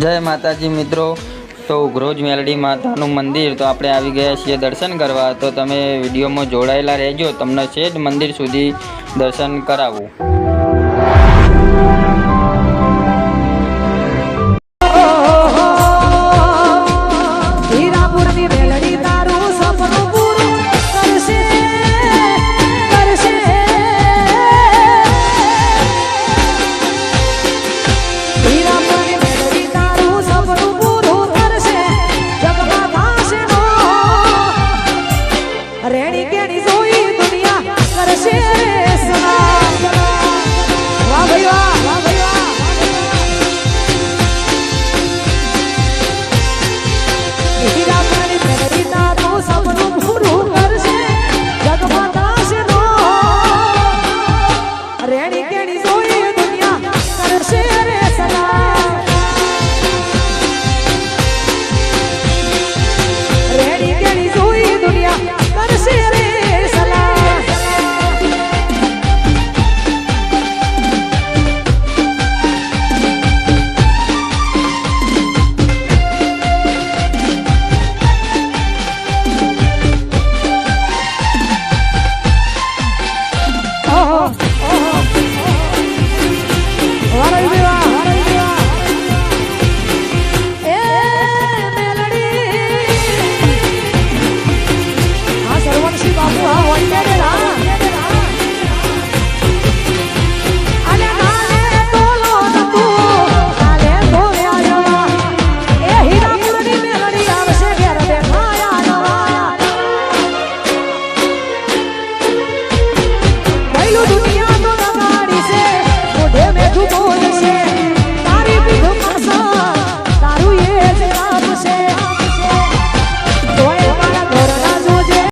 જય માતાજી મિત્રો. તો ઉઘરોજ મેલડી માતાનું મંદિર, તો આપણે આવી ગયા છીએ દર્શન કરવા. તો તમે વિડીયોમાં જોડાયેલા રહેજો. તમને છે જ મંદિર સુધી દર્શન કરાવું.